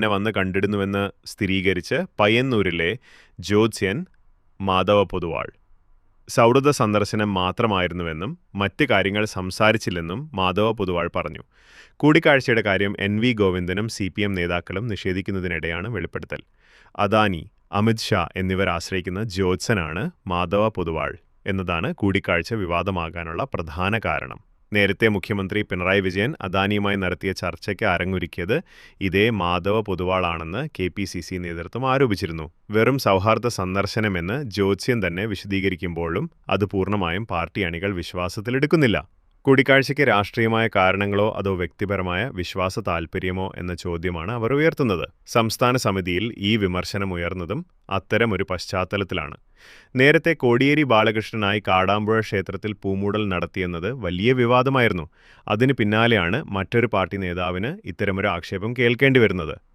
എന്നെ വന്ന് കണ്ടിടുന്നുവെന്ന് സ്ഥിരീകരിച്ച് പയ്യന്നൂരിലെ ജ്യോത്സ്യൻ മാധവ പൊതുവാൾ. സൗഹൃദ സന്ദർശനം മാത്രമായിരുന്നുവെന്നും മറ്റ് കാര്യങ്ങൾ സംസാരിച്ചില്ലെന്നും മാധവ പൊതുവാൾ പറഞ്ഞു. കൂടിക്കാഴ്ചയുടെ കാര്യം എൻ വി ഗോവിന്ദനും സി പി എം നേതാക്കളും നിഷേധിക്കുന്നതിനിടെയാണ് വെളിപ്പെടുത്തൽ. അദാനി അമിത് ഷാ എന്നിവർ ആശ്രയിക്കുന്ന ജ്യോത്സനാണ് മാധവ പൊതുവാൾ എന്നതാണ് കൂടിക്കാഴ്ച വിവാദമാകാനുള്ള പ്രധാന കാരണം. നേരത്തെ മുഖ്യമന്ത്രി പിണറായി വിജയൻ അദാനിയുമായി നടത്തിയ ചർച്ചയ്ക്ക് അരങ്ങൊരുക്കിയത് ഇതേ മാധവ പൊതുവാളാണെന്ന് കെ പി സി സി നേതൃത്വം ആരോപിച്ചിരുന്നു. വെറും സൗഹാർദ്ദ സന്ദർശനമെന്ന് ജ്യോത്സ്യൻ തന്നെ വിശദീകരിക്കുമ്പോഴും അത് പൂർണമായും പാർട്ടി അണികൾ വിശ്വാസത്തിലെടുക്കുന്നില്ല. കൂടിക്കാഴ്ചയ്ക്ക് രാഷ്ട്രീയമായ കാരണങ്ങളോ അതോ വ്യക്തിപരമായ വിശ്വാസ താൽപ്പര്യമോ എന്ന ചോദ്യമാണ് അവർ ഉയർത്തുന്നത്. സംസ്ഥാന സമിതിയിൽ ഈ വിമർശനം ഉയർന്നതും അത്തരമൊരു പശ്ചാത്തലത്തിലാണ്. നേരത്തെ കോടിയേരി ബാലകൃഷ്ണനായി കാടാമ്പുഴ ക്ഷേത്രത്തിൽ പൂമൂടൽ നടത്തിയെന്നത് വലിയ വിവാദമായിരുന്നു. അതിന് പിന്നാലെയാണ് മറ്റൊരു പാർട്ടി നേതാവിന് ഇത്തരമൊരു ആക്ഷേപം കേൾക്കേണ്ടി വരുന്നത്.